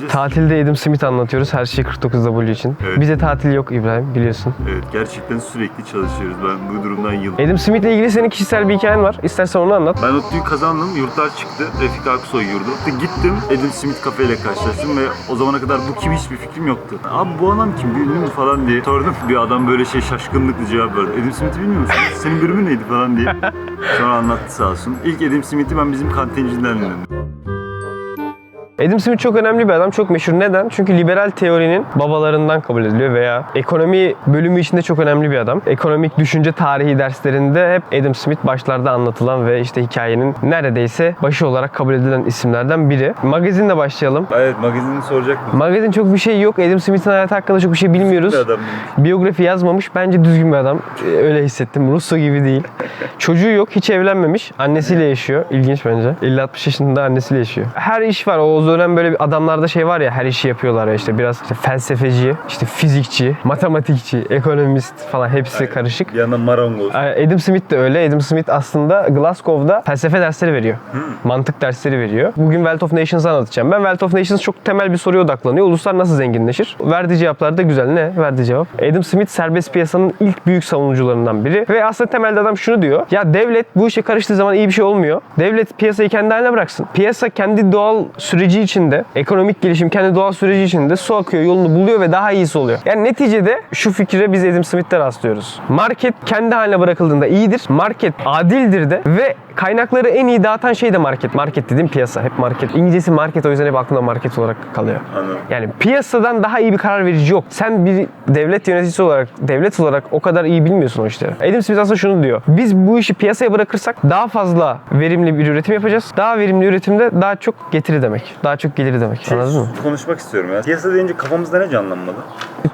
anlatacağız? Tatilde Adam Smith anlatıyoruz her şey 49W için. Evet. Bize tatil yok İbrahim biliyorsun. Evet gerçekten sürekli çalışıyoruz. Ben bu durumdan yıl. Adam Smith'le ilgili senin kişisel bir hikayen var. İstersen onu anlat. Ben ODTÜ'yü kazandım, yurtlar çıktı. Refik Aksoy yurdu. Gittim, Adam Smith kafeyle karşılaştım ve o zamana kadar bu kim hiçbir fikrim yoktu. Abi bu adam kim, bir ünlü mü falan diye sordum. Bir adam böyle şey şaşkınlıkla cevap verdi. Adam Smith'i bilmiyor musun? Senin bölümün neydi falan diye. Sonra anlattı sağ olsun. İlk Adam Smith'i ben bizim kantincinden dinledim. Adam Smith çok önemli bir adam, çok meşhur. Neden? Çünkü liberal teorinin babalarından kabul ediliyor veya ekonomi bölümü içinde çok önemli bir adam. Ekonomik düşünce tarihi derslerinde hep Adam Smith başlarda anlatılan ve işte hikayenin neredeyse başı olarak kabul edilen isimlerden biri. Magazinle başlayalım. Evet magazinini soracaktım. Magazin çok bir şey yok. Adam Smith'in hayatı hakkında çok bir şey bilmiyoruz. Bir adam Biyografi yazmamış. Bence düzgün bir adam. Ee, Öyle hissettim. Russo gibi değil. Çocuğu yok. Hiç evlenmemiş. Annesiyle yaşıyor. İlginç bence. 50-60 yaşında annesiyle yaşıyor. Her iş var. O dönem böyle bir adamlarda şey var ya her işi yapıyorlar ya işte biraz işte felsefeci, işte fizikçi, matematikçi, ekonomist falan hepsi karışık. bir yandan marangoz. Adam Smith de öyle. Adam Smith aslında Glasgow'da felsefe dersleri veriyor. Mantık dersleri veriyor. Bugün Wealth of Nations'ı anlatacağım. Ben Wealth of Nations çok temel bir soruya odaklanıyor. Uluslar nasıl zenginleşir? Verdiği cevaplar da güzel. Ne? Verdiği cevap. Adam Smith serbest piyasanın ilk büyük savunucularından biri. Ve aslında temelde adam şunu diyor. Ya devlet bu işe karıştığı zaman iyi bir şey olmuyor. Devlet piyasayı kendi haline bıraksın. Piyasa kendi doğal süreci içinde, ekonomik gelişim kendi doğal süreci içinde su akıyor, yolunu buluyor ve daha iyisi oluyor. Yani neticede şu fikre biz Adam Smith'te rastlıyoruz. Market kendi haline bırakıldığında iyidir. Market adildir de ve kaynakları en iyi dağıtan şey de market. Market dediğim piyasa. Hep market. İngilizcesi market o yüzden hep aklımda market olarak kalıyor. Anladım. Yani piyasadan daha iyi bir karar verici yok. Sen bir devlet yöneticisi olarak, devlet olarak o kadar iyi bilmiyorsun o işleri. Adam Smith aslında şunu diyor. Biz bu işi piyasaya bırakırsak daha fazla verimli bir üretim yapacağız. Daha verimli üretimde daha çok getiri demek. Daha çok geliri demek. Anladın mı? Konuşmak istiyorum ya. Piyasa deyince kafamızda ne canlanmalı?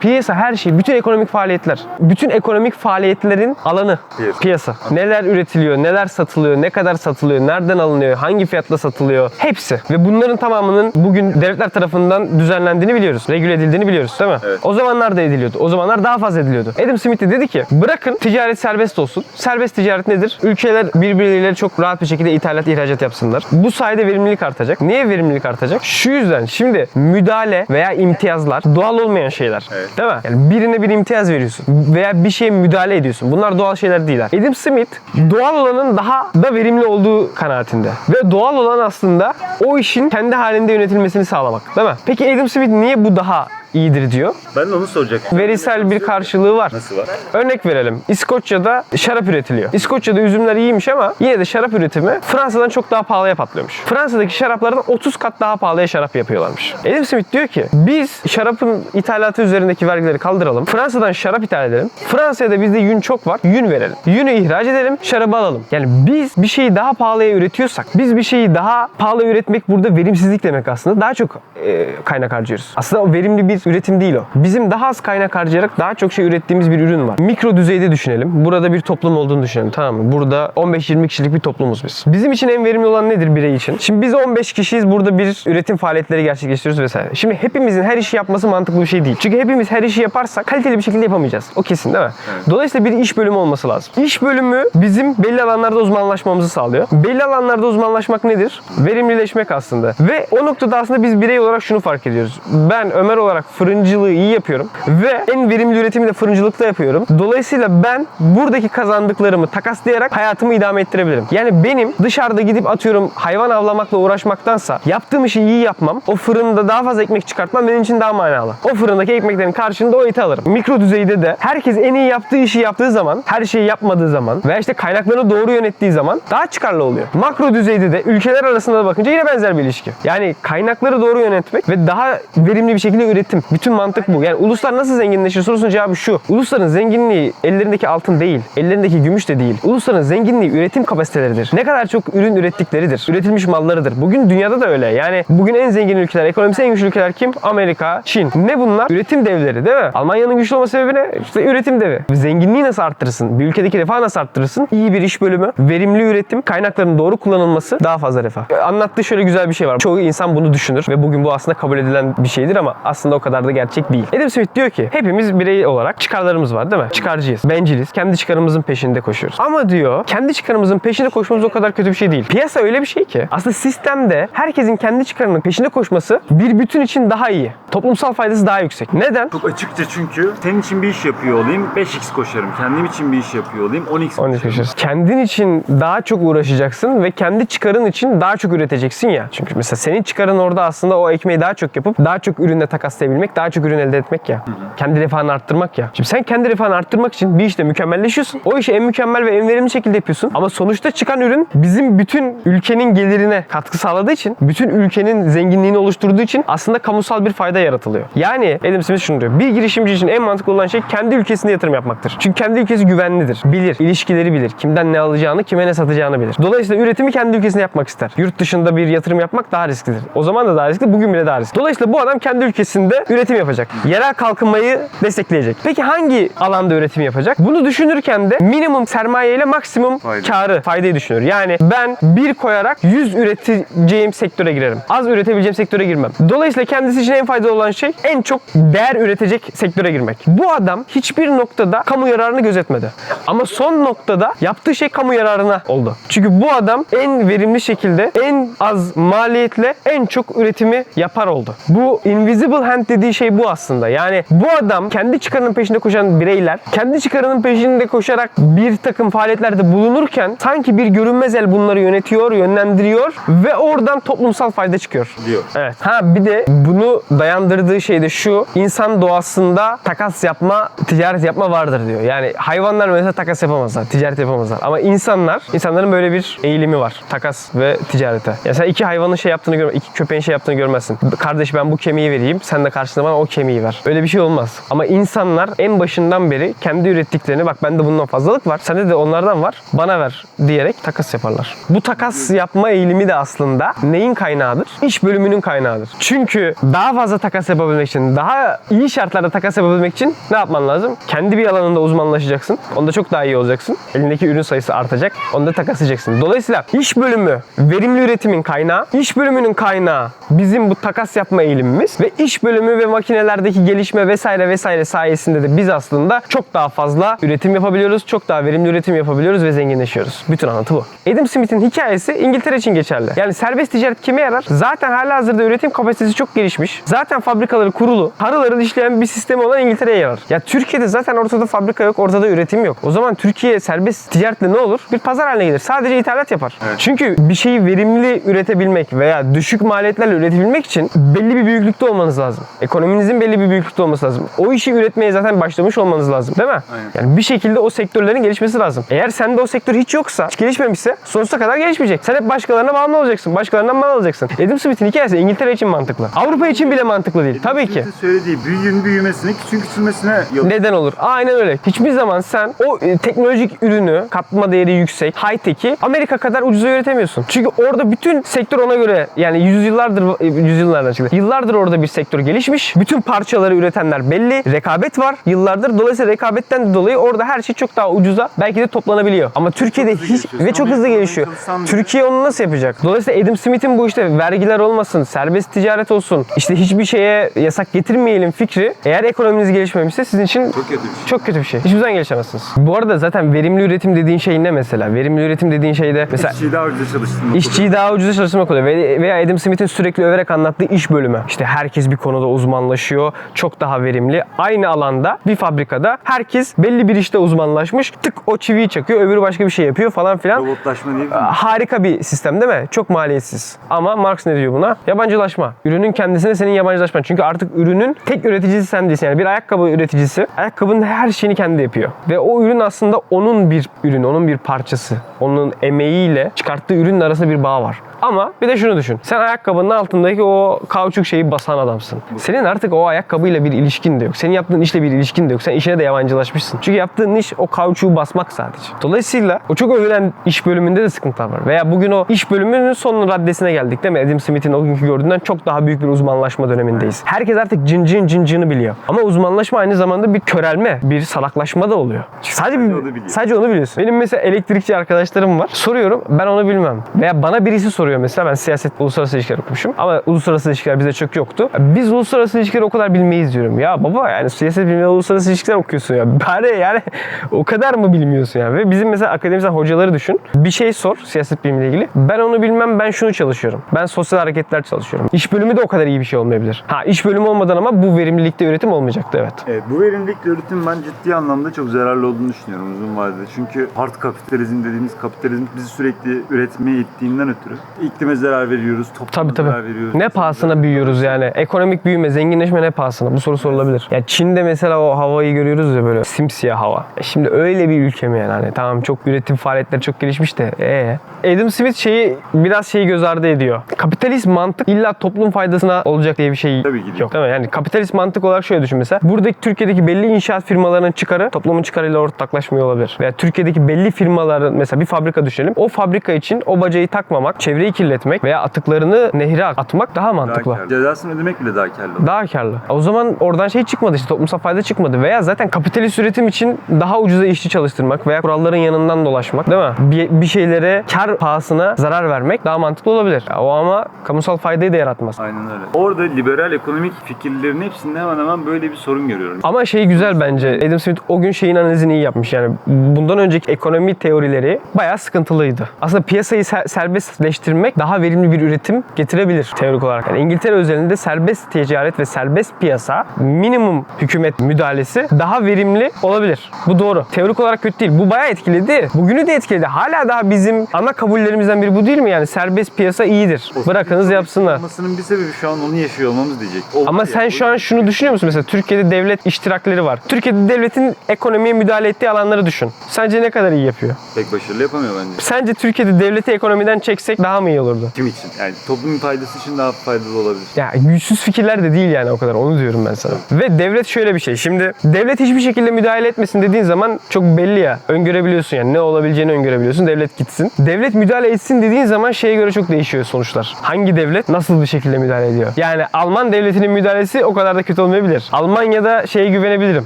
Piyasa her şey, bütün ekonomik faaliyetler, bütün ekonomik faaliyetlerin alanı Piyasa. piyasa. Neler üretiliyor, neler satılıyor, ne kadar satılıyor, nereden alınıyor, hangi fiyatla satılıyor, hepsi. Ve bunların tamamının bugün devletler tarafından düzenlendiğini biliyoruz, regüle edildiğini biliyoruz değil mi? Evet. O zamanlar da ediliyordu. O zamanlar daha fazla ediliyordu. Adam Smith de dedi ki bırakın ticaret serbest olsun. Serbest ticaret nedir? Ülkeler birbirleriyle çok rahat bir şekilde ithalat, ihracat yapsınlar. Bu sayede verimlilik artacak. Niye verimlilik artacak? Şu yüzden şimdi müdahale veya imtiyazlar doğal olmayan şeyler. Evet. Değil mi? Yani birine bir imtiyaz veriyorsun veya bir şeye müdahale ediyorsun. Bunlar doğal şeyler değiller. Adam Smith doğal olanın daha da verimli olduğu kanaatinde. Ve doğal olan aslında o işin kendi halinde yönetilmesini sağlamak. Değil mi? Peki Adam Smith niye bu daha iyidir diyor? Ben de onu soracaktım. Verisel bir karşılığı var. Nasıl var? Örnek verelim. İskoçya'da şarap üretiliyor. İskoçya'da üzümler iyiymiş ama yine de şarap üretimi Fransa'dan çok daha pahalıya patlıyormuş. Fransa'daki şaraplardan 30 kat daha pahalıya şarap yapıyorlarmış. Adam Smith diyor ki biz şarapın ithalatı üzerindeki vergileri kaldıralım. Fransa'dan şarap ithal edelim. Fransa'ya da bizde yün çok var. Yün verelim. Yünü ihraç edelim. Şarabı alalım. Yani biz bir şeyi daha pahalıya üretiyorsak biz bir şeyi daha pahalı üretmek burada verimsizlik demek aslında. Daha çok e, kaynak harcıyoruz. Aslında o verimli bir üretim değil o. Bizim daha az kaynak harcayarak daha çok şey ürettiğimiz bir ürün var. Mikro düzeyde düşünelim. Burada bir toplum olduğunu düşünelim tamam mı? Burada 15-20 kişilik bir toplumuz biz. Bizim için en verimli olan nedir birey için? Şimdi biz 15 kişiyiz. Burada bir üretim faaliyetleri gerçekleştiriyoruz vesaire. Şimdi hepimizin her işi yapması mantıklı bir şey değil. Çünkü hepimiz her işi yaparsak kaliteli bir şekilde yapamayacağız. O kesin değil mi? Dolayısıyla bir iş bölümü olması lazım. İş bölümü bizim belli alanlarda uzmanlaşmamızı sağlıyor. Belli alanlarda uzmanlaşmak nedir? Verimlileşmek aslında. Ve o noktada aslında biz birey olarak şunu fark ediyoruz. Ben Ömer olarak fırıncılığı iyi yapıyorum ve en verimli üretimi de fırıncılıkta yapıyorum. Dolayısıyla ben buradaki kazandıklarımı takaslayarak hayatımı idame ettirebilirim. Yani benim dışarıda gidip atıyorum hayvan avlamakla uğraşmaktansa yaptığım işi iyi yapmam, o fırında daha fazla ekmek çıkartmam benim için daha manalı. O fırındaki ekmeklerin karşılığında o eti alırım. Mikro düzeyde de herkes en iyi yaptığı işi yaptığı zaman, her şeyi yapmadığı zaman veya işte kaynaklarını doğru yönettiği zaman daha çıkarlı oluyor. Makro düzeyde de ülkeler arasında da bakınca yine benzer bir ilişki. Yani kaynakları doğru yönetmek ve daha verimli bir şekilde üretim. Bütün mantık bu. Yani uluslar nasıl zenginleşir sorusunun cevabı şu. Ulusların zenginliği ellerindeki altın değil, ellerindeki gümüş de değil. Ulusların zenginliği üretim kapasiteleridir. Ne kadar çok ürün ürettikleridir. Üretilmiş mallarıdır. Bugün dünyada da öyle. Yani bugün en zengin ülkeler, ekonomisi en güçlü ülkeler kim? Amerika, Çin. Ne bunlar? Üretim devleri değil mi? Almanya'nın güçlü olma sebebi ne? İşte üretim devi. Zenginliği nasıl arttırırsın? Bir ülkedeki refahı nasıl arttırırsın? İyi bir iş bölümü, verimli üretim, kaynakların doğru kullanılması daha fazla refah. Anlattığı şöyle güzel bir şey var. Çoğu insan bunu düşünür ve bugün bu aslında kabul edilen bir şeydir ama aslında o kadar da gerçek değil. Adam Smith diyor ki hepimiz birey olarak çıkarlarımız var değil mi? Çıkarcıyız, benciliz. Kendi çıkarımızın peşinde koşuyoruz. Ama diyor kendi çıkarımızın peşinde koşmamız o kadar kötü bir şey değil. Piyasa öyle bir şey ki aslında sistemde herkesin kendi çıkarının peşinde koşması bir bütün için daha iyi. Toplumsal faydası daha yüksek. Neden? Çok açıkça çünkü senin için bir iş yapıyor olayım 5x koşarım. Kendim için bir iş yapıyor olayım 10x Onu koşarım. konuşuyoruz. Kendin için daha çok uğraşacaksın ve kendi çıkarın için daha çok üreteceksin ya. Çünkü mesela senin çıkarın orada aslında o ekmeği daha çok yapıp daha çok ürünle takaslayabilmek, daha çok ürün elde etmek ya. Kendi refahını arttırmak ya. Şimdi sen kendi refahını arttırmak için bir işte mükemmelleşiyorsun. O işi en mükemmel ve en verimli şekilde yapıyorsun. Ama sonuçta çıkan ürün bizim bütün ülkenin gelirine katkı sağladığı için, bütün ülkenin zenginliğini oluşturduğu için aslında kamusal bir fayda yaratılıyor. Yani Adam Smith şunu diyor. Bir girişimci için en mantıklı olan şey kendi ülkesinde yatırım yapmaktır. Çünkü kendi ülkesi güvenlidir. Bilir, ilişkileri bilir. Kimden ne alacağını, kime ne satacağını bilir. Dolayısıyla üretimi kendi ülkesinde yapmak ister. Yurt dışında bir yatırım yapmak daha risklidir. O zaman da daha riskli, bugün bile daha riskli. Dolayısıyla bu adam kendi ülkesinde üretim yapacak. Yerel kalkınmayı destekleyecek. Peki hangi alanda üretim yapacak? Bunu düşünürken de minimum sermaye ile maksimum Fayda. karı, faydayı düşünüyor. Yani ben bir koyarak 100 üreteceğim sektöre girerim. Az üretebileceğim sektöre girmem. Dolayısıyla kendisi için en faydalı olan şey en çok değer üretecek sektöre girmek. Bu adam hiçbir noktada kamu yararını gözetmedi. Ama son noktada yaptığı şey kamu yararına oldu. Çünkü bu adam en verimli şekilde en az maliyetle en çok üretimi yapar oldu. Bu invisible hand dediği şey bu aslında. Yani bu adam kendi çıkarının peşinde koşan bireyler kendi çıkarının peşinde koşarak bir takım faaliyetlerde bulunurken sanki bir görünmez el bunları yönetiyor, yönlendiriyor ve oradan toplumsal fayda çıkıyor. Diyor. Evet. Ha bir de bunu dayandırdığı şey de şu. insan doğasında takas yapma, ticaret yapma vardır diyor. Yani hayvanlar mesela takas yapamazlar, ticaret yapamazlar. Ama insanlar, insanların böyle bir eğilimi var. Takas ve ticarete. Ya sen iki hayvanın şey yaptığını görme, iki köpeğin şey yaptığını görmezsin. Kardeş ben bu kemiği vereyim, sen de karşılığında bana o kemiği ver. Öyle bir şey olmaz. Ama insanlar en başından beri kendi ürettiklerini bak bende bundan fazlalık var, sende de onlardan var, bana ver diyerek takas yaparlar. Bu takas yapma eğilimi de aslında neyin kaynağıdır? İş bölümünün kaynağıdır. Çünkü daha fazla takas yapabilmek için, daha iyi şartlarda takas yapabilmek için ne yapman lazım? Kendi bir alanında uzmanlaşacaksın. Onda çok daha iyi olacaksın. Elindeki ürün sayısı artacak. Onda takaslayacaksın. Dolayısıyla iş bölümü verimli üretimin kaynağı, iş bölümünün kaynağı bizim bu takas yapma eğilimimiz ve iş bölümü ve makinelerdeki gelişme vesaire vesaire sayesinde de biz aslında çok daha fazla üretim yapabiliyoruz. Çok daha verimli üretim yapabiliyoruz ve zenginleşiyoruz. Bütün anlatı bu. Adam Smith'in hikayesi İngiltere için geçerli. Yani serbest ticaret kime yarar? Zaten halihazırda üretim kapasitesi çok gelişmiş. Zaten fabrikaları kurulu. Paraları işleyen bir sistemi olan İngiltere'ye yarar. Ya Türkiye'de zaten ortada fabrika yok, ortada üretim yok. O zaman Türkiye serbest ticaretle ne olur? Bir pazar haline gelir. Sadece ithalat yapar. Çünkü bir şeyi verimli üretebilmek veya düşük maliyetlerle üretebilmek için belli bir büyüklükte olmanız lazım. Ekonominizin belli bir büyüklükte olması lazım. O işi üretmeye zaten başlamış olmanız lazım. Değil mi? Aynen. Yani bir şekilde o sektörlerin gelişmesi lazım. Eğer sende o sektör hiç yoksa, hiç gelişmemişse sonsuza kadar gelişmeyecek. Sen hep başkalarına bağımlı olacaksın. Başkalarından mal alacaksın. Adam Smith'in hikayesi İngiltere için mantıklı. Avrupa için bile mantıklı değil. Tabii ki. Söylediği büyüğün büyümesine, küçüğün küçülmesine yol. Neden olur? Aynen öyle. Hiçbir zaman sen o e, teknolojik ürünü, katma değeri yüksek, high tech'i Amerika kadar ucuza üretemiyorsun. Çünkü orada bütün sektör ona göre yani yüzyıllardır, e, yüzyıllardan çıktı. Yıllardır orada bir sektör gelişmiş. Bütün parçaları üretenler belli. Rekabet var yıllardır. Dolayısıyla rekabetten dolayı orada her şey çok daha ucuza belki de toplanabiliyor. Ama Türkiye'de hiç gelişiyor. ve çok hızlı gelişiyor. Türkiye onu nasıl yapacak? Dolayısıyla Adam Smith'in bu işte vergiler olmasın, serbest ticaret olsun, işte hiçbir şeye yasak getirmeyelim fikri eğer ekonominiz gelişmemişse sizin için Çok kötü bir şey. çok kötü bir şey. Hiçbir zaman gelişemezsiniz. Bu arada zaten verimli üretim dediğin şey ne mesela? Verimli üretim dediğin şeyde mesela İşçiyi daha ucuza çalıştırmak. İşçiyi daha ucuza çalıştırmak oluyor. Ve- Veya Adam Smith'in sürekli överek anlattığı iş bölümü. İşte herkes bir konuda uzmanlaşıyor. Çok daha verimli. Aynı alanda bir fabrikada herkes belli bir işte uzmanlaşmış. Tık o çiviyi çakıyor. Öbürü başka bir şey yapıyor falan filan. Robotlaşma diye bir Harika bir sistem değil mi? Çok maliyetsiz. Ama Marx ne diyor buna? Yabancılaşma. Ürünün kendisine senin yabancılaşman. Çünkü artık ürünün tek üreticisi sen değilsin. Yani bir ayakkabı üreticisi ayakkabının her şeyini kendi yapıyor. Ve o ürün aslında onun bir ürünü, onun bir parçası. Onun emeğiyle çıkarttığı ürünün arasında bir bağ var. Ama bir de şunu düşün. Sen ayakkabının altındaki o kauçuk şeyi basan adamsın. Senin artık o ayakkabıyla bir ilişkin de yok. Senin yaptığın işle bir ilişkin de yok. Sen işine de yabancılaşmışsın. Çünkü yaptığın iş o kauçuğu basmak sadece. Dolayısıyla o çok övülen iş bölümünde de sıkıntılar var. Veya bugün o iş bölümünün son raddesine geldik değil mi? Adam Smith'in o günkü gördüğünden çok daha büyük bir uzmanlaşma döneminde. dönemindeyiz. Herkes artık cin cin cin cini biliyor. Ama uzmanlaşma aynı zamanda bir körelme, bir salaklaşma da oluyor. Sadece Sadece bir, o da biliyor. sadece onu biliyorsun. Benim mesela elektrikçi arkadaşlarım var. Soruyorum ben onu bilmem. Veya bana birisi soruyor mesela ben siyaset uluslararası ilişkiler okumuşum. Ama uluslararası ilişkiler bizde çok yoktu. Biz uluslararası ilişkileri o kadar bilmeyiz diyorum. Ya baba yani siyaset bilmiyor uluslararası ilişkiler okuyorsun ya. Bari yani o kadar mı bilmiyorsun yani? Ve bizim mesela akademisyen hocaları düşün. Bir şey sor siyaset bilimiyle ilgili. Ben onu bilmem ben şunu çalışıyorum. Ben sosyal hareketler çalışıyorum. İş bölümü de o kadar iyi bir şey olmayabilir. Ha iş bölümü olmadan ama bu verimlilikte üretim olmayacaktı evet. Evet, bu verimlilikle üretim ben ciddi anlamda çok zararlı olduğunu düşünüyorum uzun vadede. Çünkü hard kapitalizm dediğimiz kapitalizm bizi sürekli üretmeye ittiğinden ötürü iklime zarar veriyoruz, topluma Tabii tabii. zarar veriyoruz. Ne pahasına büyüyoruz yani? Ekonomik büyüme, zenginleşme ne pahasına? Bu soru sorulabilir. Ya Çin'de mesela o havayı görüyoruz ya böyle simsiyah hava. E şimdi öyle bir ülke mi yani? Hani tamam çok üretim faaliyetleri çok gelişmiş de ee. Adam Smith şeyi biraz şeyi göz ardı ediyor. Kapitalist mantık illa toplum faydasına olacak diye bir şey Tabii ki yok. Değil mi? Yani kapitalist mantık olarak şöyle düşün mesela. Buradaki Türkiye'deki belli inşaat firmalarının çıkarı toplumun çıkarıyla ortaklaşmıyor olabilir. Veya Türkiye'deki belli firmaların mesela bir fabrika düşünelim. O fabrika için o bacayı takmamak, çevreyi kirletmek veya atıklarını nehre atmak daha mantıklı. Cezasını ödemek bile daha karlı. Daha karlı. O zaman oradan şey çıkmadı işte toplumsal fayda çıkmadı. Veya zaten kapitalist üretim için daha ucuza işçi çalıştırmak veya kuralların yanından dolaşmak değil mi? Bir, bir şeylere kar pahasına zarar vermek daha mantıklı olabilir. Ya o ama kamusal faydayı da yaratmaz. Aynen öyle. Orada liberal ekonomik fikirlerin hepsinde hemen hemen böyle bir sorun görüyorum. Ama şey güzel bence. Adam Smith o gün şeyin analizini iyi yapmış. Yani bundan önceki ekonomi teorileri bayağı sıkıntılıydı. Aslında piyasayı ser- serbestleştirmek daha verimli bir üretim getirebilir teorik olarak. Yani İngiltere özelinde serbest ticaret ve serbest piyasa minimum hükümet müdahalesi daha verimli olabilir. Bu doğru. Teorik olarak kötü değil. Bu bayağı etkiledi. Bugünü de etkiledi. Hala daha bizim ana kabullerimizden biri bu değil mi? Yani serbest piyasa iyidir. Bırakınız yapsınlar. Olmasının bir sebebi şu an onu yaşıyor olmamız diyecek. O var Ama ya, sen o- şu an şunu düşünüyor musun? Mesela Türkiye'de devlet iştirakleri var. Türkiye'de devletin ekonomiye müdahale ettiği alanları düşün. Sence ne kadar iyi yapıyor? pek başarılı yapamıyor bence. Sence Türkiye'de devleti ekonomiden çeksek daha mı iyi olurdu? Kim için? Yani toplumun faydası için daha faydalı olabilir. Ya güçsüz fikirler de değil yani o kadar. Onu diyorum ben sana. Ve devlet şöyle bir şey. Şimdi devlet hiçbir şekilde müdahale etmesin dediğin zaman çok belli ya. Öngörebiliyorsun yani. Ne olabileceğini öngörebiliyorsun. Devlet gitsin. Devlet müdahale etsin dediğin zaman şeye göre çok değişiyor sonuçlar. Hangi devlet nasıl bir şekilde müdahale ediyor? Yani Alman devletinin müdahalesi o kadar da kötü olmayabilir. Almanya'da şeye güvenebilirim.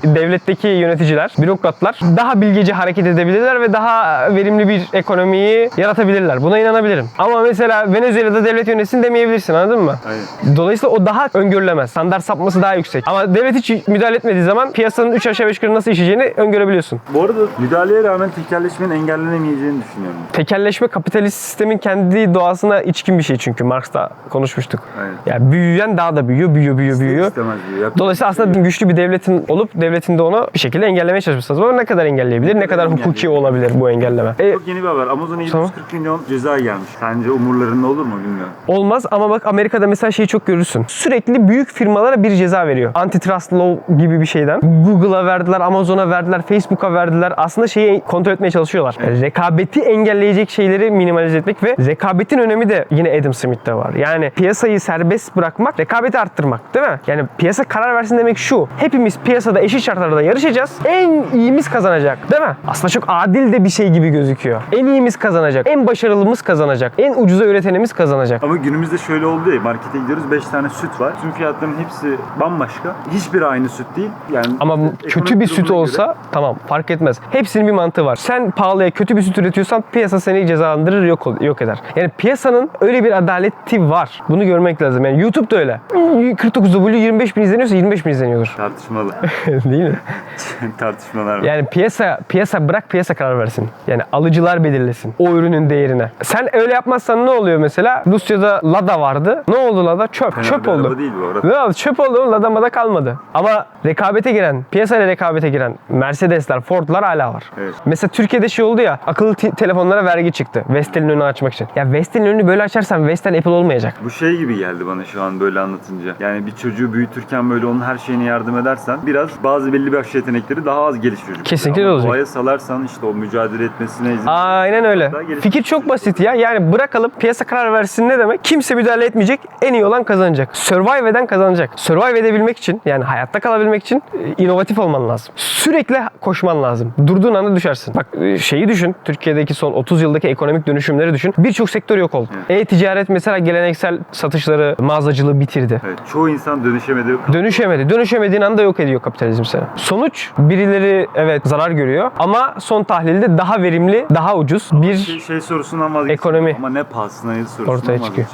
Devletteki yöneticiler, bürokratlar daha bilgece hareket edebilirler ve daha verimli bir ekonomiyi yaratabilirler. Buna inanabilirim. Ama mesela Venezuela'da devlet yönetsin demeyebilirsin anladın mı? Aynen. Dolayısıyla o daha öngörülemez. Standart sapması daha yüksek. Ama devlet hiç müdahale etmediği zaman piyasanın 3 aşağı 5 yukarı nasıl işleyeceğini öngörebiliyorsun. Bu arada müdahaleye rağmen tekelleşmenin engellenemeyeceğini düşünüyorum. Tekelleşme kapitalist sistemin kendi doğasına içkin bir şey çünkü. Marx'ta konuşmuştuk. Aynen. Yani büyüyen daha da büyüyor, büyüyor, büyüyor, büyüyor. İstemez diyor. Yapacak Dolayısıyla şey aslında güçlü bir devletin olup devletin de onu bir şekilde engellemeye çalışması lazım. Ama ne kadar engelleyebilir, ne kadar hukuki olabilir bu engelleme? E, Çok yeni bir haber. Amazon'a 740 Tamam. milyon ceza gelmiş. Sence umurlarında olur mu bilmiyorum. Olmaz ama bak Amerika'da mesela şeyi çok görürsün. Sürekli büyük firmalara bir ceza veriyor. Antitrust law gibi bir şeyden. Google'a verdiler, Amazon'a verdiler, Facebook'a verdiler. Aslında şeyi kontrol etmeye çalışıyorlar. Yani rekabeti engelleyecek şeyleri minimalize etmek ve rekabetin önemi de yine Adam Smith'te var. Yani piyasayı serbest bırakmak, rekabeti arttırmak değil mi? Yani piyasa karar versin demek şu. Hepimiz piyasada eşit şartlarda yarışacağız. En iyimiz kazanacak değil mi? Aslında çok adil de bir şey gibi gözüküyor. En iyimiz kazanacak. En başarılımız kazanacak. En ucuza üretenimiz kazanacak. Ama günümüzde şöyle oldu ya markete gidiyoruz 5 tane süt var. Tüm fiyatların hepsi bambaşka. Hiçbir aynı süt değil. Yani Ama kötü bir süt olsa göre- tamam fark etmez. Hepsinin bir mantığı var. Sen pahalıya kötü bir süt üretiyorsan piyasa seni cezalandırır yok yok eder. Yani piyasanın öyle bir adaleti var. Bunu görmek lazım. Yani YouTube'da öyle. 49W 25 bin izleniyorsa 25 bin izleniyordur. tartışmalı. Değil mi? Tartışmalar var. Yani piyasa piyasa bırak piyasa karar versin. Yani alıcılar belirlesin o ürünün değerine. Sen öyle yapmazsan ne oluyor mesela? Rusya'da Lada vardı. Ne oldu Lada? Çöp. Fena Çöp oldu. değil bu arada. Oldu? Çöp oldu. Lada mada kalmadı. Ama rekabete giren, piyasayla rekabete giren Mercedesler, Ford'lar hala var. Evet. Mesela Türkiye'de şey oldu ya, akıllı te- telefonlara vergi çıktı. Vestel'in önünü açmak için. Ya Vestel'in önünü böyle açarsan Vestel Apple olmayacak. Bu şey gibi geldi bana şu an böyle anlatınca. Yani bir çocuğu büyütürken böyle onun her şeyine yardım edersen biraz bazı belli başlı yetenekleri daha az gelişir. Kesinlikle Ama olacak. Doğaya salarsan işte o mücadele etmesine izin Aynen öyle. Fikir çok basit ya. Yani bırakalım piyasa karar versin ne demek? Kimse müdahale etmeyecek. En iyi olan kazanacak. Survive eden kazanacak. Survive edebilmek için yani hayatta kalabilmek için e, inovatif olman lazım. Sürekli koşman lazım. Durduğun anda düşersin. Bak e, şeyi düşün. Türkiye'deki son 30 yıldaki ekonomik dönüşümleri düşün. Birçok sektör yok oldu. E-ticaret mesela geleneksel satışları, mağazacılığı bitirdi. Evet, çoğu insan dönüşemedi. Dönüşemedi. Dönüşemediğin anda yok ediyor kapitalizm seni. Sonuç birileri evet zarar görüyor ama son tahlilde daha verimli, daha ucuz Şey, bir şey sorusundan vazgeçemiyorum. Ekonomi. Ama ne pahasına sorusundan Ortaya çıkıyor.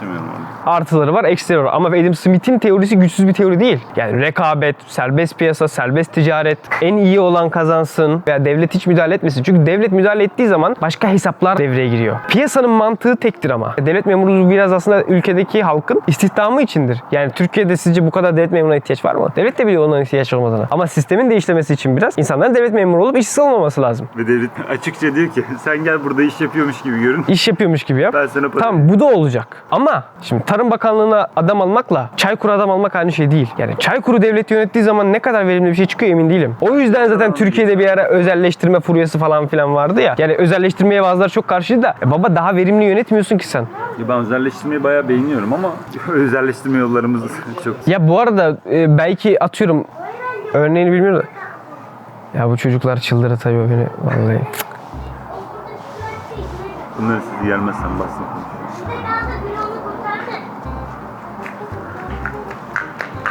artıları var, eksileri var. Ama Adam Smith'in teorisi güçsüz bir teori değil. Yani rekabet, serbest piyasa, serbest ticaret, en iyi olan kazansın veya devlet hiç müdahale etmesin. Çünkü devlet müdahale ettiği zaman başka hesaplar devreye giriyor. Piyasanın mantığı tektir ama. Devlet memurluğu biraz aslında ülkedeki halkın istihdamı içindir. Yani Türkiye'de sizce bu kadar devlet memuruna ihtiyaç var mı? Devlet de biliyor ona ihtiyaç olmadığını. Ama sistemin de işlemesi için biraz insanların devlet memuru olup işsiz olmaması lazım. Ve devlet açıkça diyor ki sen gel burada iş yapıyormuş gibi görün. İş yapıyormuş gibi yap. Ben sana para Tamam bu da olacak. Ama şimdi Tarım Bakanlığı'na adam almakla Çaykur adam almak aynı şey değil. Yani Çaykur'u devlet yönettiği zaman ne kadar verimli bir şey çıkıyor emin değilim. O yüzden zaten Türkiye'de bir ara özelleştirme furyası falan filan vardı ya. Yani özelleştirmeye bazıları çok karşıydı da "E baba daha verimli yönetmiyorsun ki sen. Ya Ben özelleştirmeyi bayağı beğeniyorum ama özelleştirme yollarımız çok Ya bu arada e, belki atıyorum örneğini bilmiyorum da. Ya bu çocuklar çıldırır tabii beni vallahi. Bunları siz gelmezsen bassın.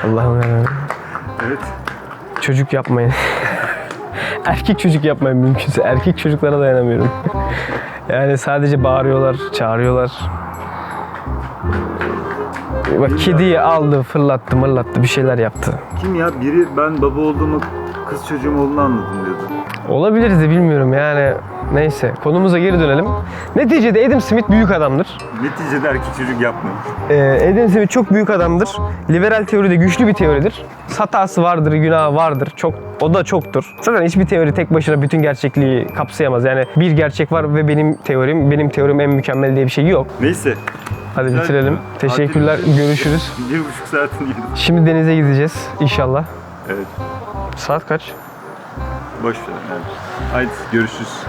Allah'ım yarabbim. Evet. Çocuk yapmayın. Erkek çocuk yapmayın mümkünse. Erkek çocuklara dayanamıyorum. yani sadece bağırıyorlar, çağırıyorlar. Bak kediyi aldı, fırlattı, mırlattı, bir şeyler yaptı. Kim ya? Biri ben baba olduğumu kız çocuğum olduğunu anladım diyordu. Olabilir de bilmiyorum yani. Neyse konumuza geri dönelim. Neticede Adam Smith büyük adamdır. Neticede erkek çocuk yapmıyor. Ee, Adam Smith çok büyük adamdır. Liberal teori de güçlü bir teoridir. Hatası vardır, günahı vardır. Çok o da çoktur. Zaten hiçbir teori tek başına bütün gerçekliği kapsayamaz. Yani bir gerçek var ve benim teorim, benim teorim en mükemmel diye bir şey yok. Neyse. Hadi Güzel bitirelim. ya. Teşekkürler. Tatil- Görüşürüz. Bir buçuk saatin yedim. Şimdi denize gideceğiz inşallah. Evet. Saat kaç? Boş ver. Evet. Haydi görüşürüz.